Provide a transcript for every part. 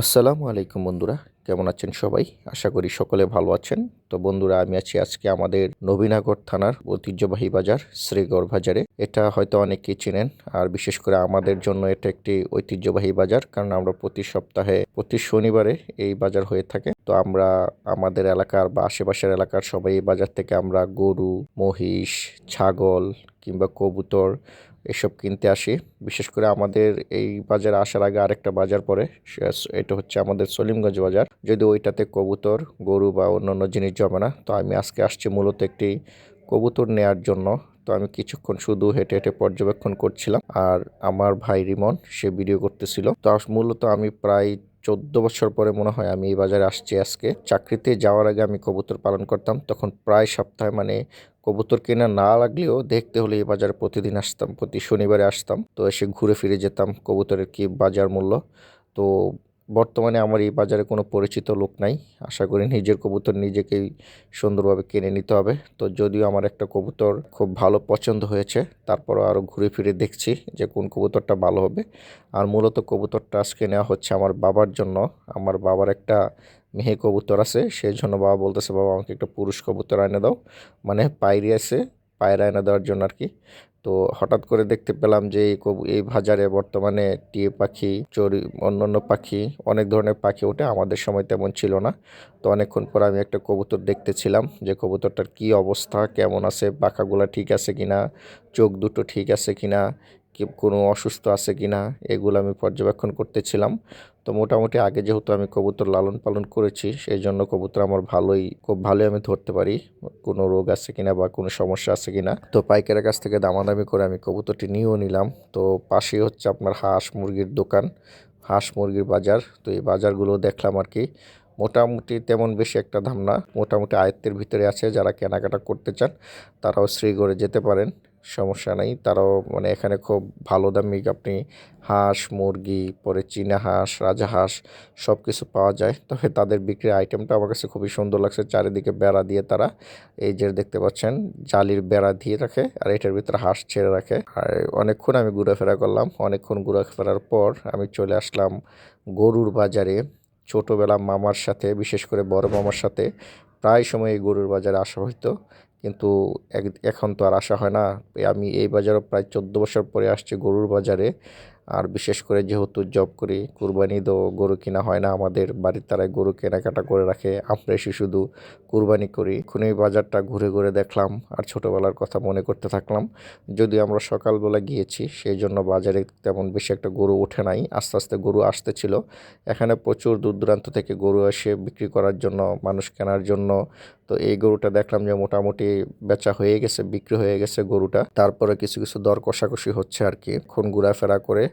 আসসালামু আলাইকুম বন্ধুরা, কেমন আছেন সবাই? আশা করি সকলে ভালো আছেন। তো বন্ধুরা, আমি আছি আজকে আমাদের নবীনগর থানার ঐতিহ্যবাহী বাজার, শ্রীগড় বাজারে। এটা হয়তো অনেকেই চেনেন, আর বিশেষ করে আমাদের জন্য এটা একটি ঐতিহ্যবাহী বাজার, কারণ আমরা প্রতি সপ্তাহে, প্রতি শনিবারে এই বাজার হয়ে থাকে। তো আমরা, আমাদের এলাকার বা আশেপাশের এলাকার সবাই এই বাজার থেকে আমরা গরু, মহিষ, ছাগল কিংবা কবুতর এসব কিনতে আসি। বিশেষ করে আমাদের এই বাজারে আসার আগে আরেকটা বাজার পড়ে এটা হচ্ছে আমাদের সলিমগঞ্জ বাজার। যদি ওইটাতে কবুতর, গরু বা অন্যান্য জিনিস জমে না, তো আমি আজকে আসছি মূলত একটি কবুতর নেয়ার জন্য। তো আমি কিছুক্ষণ শুধু হেঁটে হেঁটে পর্যবেক্ষণ করছিলাম আর আমার ভাই রিমন, সে ভিডিও করতেছিল। তো মূলত আমি প্রায় চোদ্দ বছর পরে মনে হয় আমি এই বাজারে আসছি আজকে। চাকরিতে যাওয়ার আগে আমি কবুতর পালন করতাম, তখন প্রায় সপ্তাহে মানে কবুতর কেনা না লাগলেও দেখতে হলে এই বাজার প্রতিদিন আসতাম, প্রতি শনিবারে আসতাম। তো এসে ঘুরে ফিরে যেতাম কবুতরের কি বাজার মূল্য। তো বর্তমানে আমার এই বাজারে কোনো পরিচিত লোক নাই। আশা করি নিজের কবুতর নিজেকেই সুন্দরভাবে কিনে নিতে হবে। তো যদিও আমার একটা কবুতর খুব ভালো পছন্দ হয়েছে, তারপরও আরও ঘুরে ফিরে দেখছি যে কোন কবুতরটা ভালো হবে। আর মূলত কবুতরটা আজকে নেওয়া হচ্ছে আমার বাবার জন্য। আমার বাবার একটা মেয়ে কবুতর আছে, সেই জন্য বাবা বলতেছে, বাবা, আমাকে একটা পুরুষ কবুতর এনে দাও। মানে পায়রি আছে পায়রা এনে দেওয়ার জন্য আর কি। তো হঠাৎ করে দেখতে পেলাম যে এই এই বাজারে বর্তমানে টিয়ে পাখি, চড়ি অন্য অন্য পাখি, অনেক ধরনের পাখি ওঠে। আমাদের সময় তেমন ছিল না। তো অনেকক্ষণ পর আমি একটা কবুতর দেখতেছিলাম যে কবুতরটার কি অবস্থা, কেমন আছে পাখাগুলো ঠিক আছে কিনা, চোখ দুটো ঠিক আছে কিনা কি কোনো অসুস্থ আছে কি না, এগুলো আমি পর্যবেক্ষণ করতেছিলাম। তো মোটামুটি আগে যেহেতু আমি কবুতর লালন পালন করেছি, সেই জন্য কবুতর আমার ভালোই, খুব ভালোই আমি ধরতে পারি, কোনো রোগ আছে কিনা বা কোনো সমস্যা আছে কিনা তো পাইকারের কাছ থেকে দামাদামি করে আমি কবুতরটি নিয়েও নিলাম। তো পাশেই হচ্ছে আপনার হাঁস মুরগির দোকান, হাঁস মুরগির বাজার। তো এই বাজারগুলো দেখলাম আর কি, মোটামুটি তেমন বেশি একটা দাম না, মোটামুটি আয়ত্তের ভিতরে আছে, যারা কেনাকাটা করতে চান, তারাও শ্রীগড়ে যেতে পারেন। সমস্যা নাই। তারাও মানে এখানে খুব ভালো দামি আপনি হাঁস, মুরগি, পরে চীনা হাঁস, রাজা হাঁস সব কিছু পাওয়া যায়। তবে তাদের বিক্রির আইটেমটা আমার কাছে খুবই সুন্দর লাগছে। চারিদিকে বেড়া দিয়ে তারা এই যে দেখতে পাচ্ছেন, জালির বেড়া দিয়ে রাখে আর এটার ভিতরে হাঁস ছেড়ে রাখে। আর অনেকক্ষণ আমি ঘোরাফেরা করলাম। অনেকক্ষণ ঘোরাফেরার পর আমি চলে আসলাম গরুর বাজারে। ছোটোবেলা মামার সাথে, বিশেষ করে বড় মামার সাথে, প্রায় সময় এই গরুর বাজারে আসা হইতো। কিন্তু এখন তো আর আসা হয় না। আমি এই বাজারও প্রায় চোদ্দ বছর পরে আসছি গরুর বাজারে। আর বিশেষ করে যেহেতু জব করি, কুরবানি তো গরু কিনা হয় না আমাদের বাড়ির তারাই গরু কেনাকাটা করে রাখে। আমরা এসে শুধু কুরবানি করি। এই বাজারটা ঘুরে ঘুরে দেখলাম আর ছোটোবেলার কথা মনে করতে থাকলাম। যদি আমরা সকালবেলা গিয়েছি, সেই জন্য বাজারে তেমন বেশি একটা গরু ওঠে নাই। আস্তে আস্তে গরু আসতেছিল। এখানে প্রচুর দূর দূরান্ত থেকে গরু এসে বিক্রি করার জন্য, মানুষ কেনার জন্য। তো এই গরুটা দেখলাম যে মোটামুটি বেচা হয়ে গেছে, বিক্রি হয়ে গেছে গরুটা। তারপরে কিছু কিছু দর কষাকষি হচ্ছে আর কি। এখন ঘোরাফেরা করে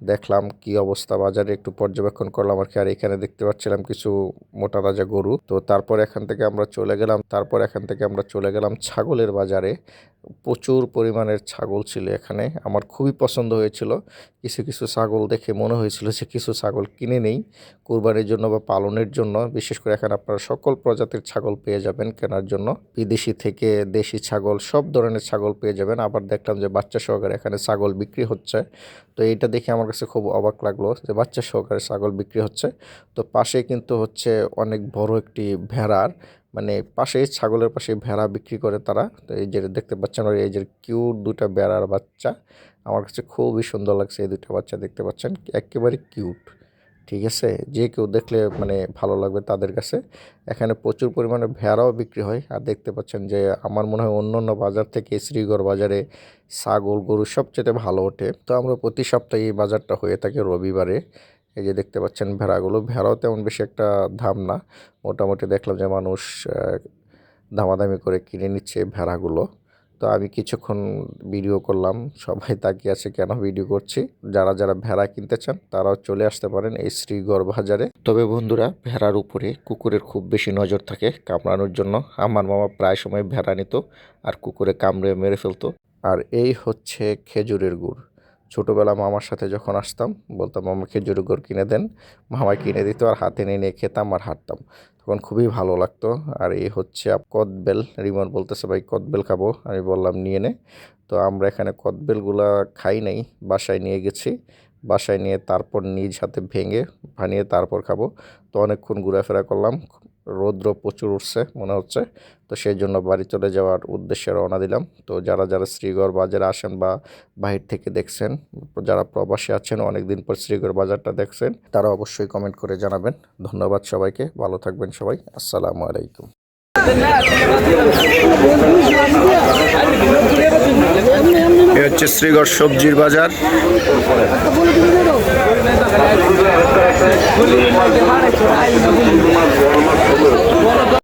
দেখলাম কি অবস্থা বাজারে, একটু পর্যবেক্ষণ করলাম আর কি। আর এখানে দেখতে পাচ্ছিলাম কিছু মোটা তাজা গরু। তো তারপর এখান থেকে আমরা চলে গেলাম, তারপর এখান থেকে আমরা চলে গেলাম ছাগলের বাজারে। প্রচুর পরিমাণের ছাগল ছিল এখানে। আমার খুবই পছন্দ হয়েছিল। কিছু কিছু ছাগল দেখে মনে হয়েছিল যে কিছু ছাগল কিনে নেই কুরবানির জন্য বা পালনের জন্য। বিশেষ করে এখানে আপনারা সকল প্রজাতির ছাগল পেয়ে যাবেন কেনার জন্য। বিদেশি থেকে দেশি ছাগল, সব ধরনের ছাগল পেয়ে যাবেন। আবার দেখলাম যে বাচ্চা সহকারে এখানে ছাগল বিক্রি হচ্ছে। তো এইটা দেখে আমার কাছে খুব অবাক লাগল যে বাচ্চা সহকারে ছাগল বিক্রি হচ্ছে। তো পাশে কিন্তু হচ্ছে অনেক বড় একটি ভেড়ার মানে পাশে ছাগলের পাশে ভেড়া বিক্রি করে তারা। তো এই যে দেখতে পাচ্ছেন এই যে কিউট দুটা ভেড়ার বাচ্চা। আমার কাছে খুবই সুন্দর লাগছে এই দুটো বাচ্চা দেখতে পাচ্ছেন, একেবারে কিউট। ঠিক আছে? যে কেউ দেখলে মানে ভালো লাগবে তাদের কাছে। এখানে প্রচুর পরিমাণে ভেড়াও বিক্রি হয়। আর দেখতে পাচ্ছেন যে আমার মনে হয় অন্য অন্য বাজার থেকে শ্রীগড় বাজারে ছাগল, গরু সবচেয়ে ভালো ওঠে। তো আমরা প্রতি সপ্তাহে এই বাজারটা হয়ে থাকে রবিবারে। এই যে দেখতে পাচ্ছেন ভেড়াগুলো। ভেড়াও তেমন বেশি একটা দাম না। মোটামুটি দেখলাম যে মানুষ দামাদামি করে কিনে নিচ্ছে ভেড়াগুলো। তো আমি কিছুক্ষণ ভিডিও করলাম। সবাই তাকিয়ে আছে, কেন ভিডিও করছি? যারা যারা ভেড়া কিনতে চান, তারাও চলে আসতে পারেন এই শ্রীগড় বাজারে। তবে বন্ধুরা, ভেড়ার উপরে কুকুরের খুব বেশি নজর থাকে কামড়ানোর জন্য। আমার মামা প্রায় সময় ভেড়া নিত আর কুকুরে কামড়ে মেরে ফেলতো। আর এই হচ্ছে খেজুরের গুড়। ছোটোবেলা মামার সাথে যখন আসতাম, বলতাম, মামা, খেজুর গুড় কিনে দেন। মামা কিনে দিত আর হাতে নিয়ে নিয়ে খেতাম আর হাঁটতাম। তখন খুবই ভালো লাগতো। আর এই হচ্ছে কদবেল, রিমন বলতেছে, ভাই, কদবেল খাব। আমি বললাম, নিয়ে নে। তো আমরা এখানে কদবেলগুলা খাই নাই, বাসায় নিয়ে গেছি। বাসায় নিয়ে তারপর নিজ হাতে ভেঙে বানিয়ে তারপর খাব। তো অনেকক্ষণ ঘোরাফেরা করলাম, রৌদ্র প্রচুর উঠছে মনে হচ্ছে। তো সেই জন্য বাড়ি চলে যাওয়ার উদ্দেশ্যে রওনা দিলাম। তো যারা যারা শ্রীগড় বাজারে আসেন বা বাহির থেকে দেখছেন, যারা প্রবাসী আছেন, অনেকদিন পর শ্রীগড় বাজারটা দেখছেন, তারা অবশ্যই কমেন্ট করে জানাবেন। ধন্যবাদ সবাইকে, ভালো থাকবেন সবাই, আসসালামু আলাইকুম। হচ্ছে শ্রীগড় সবজির বাজার.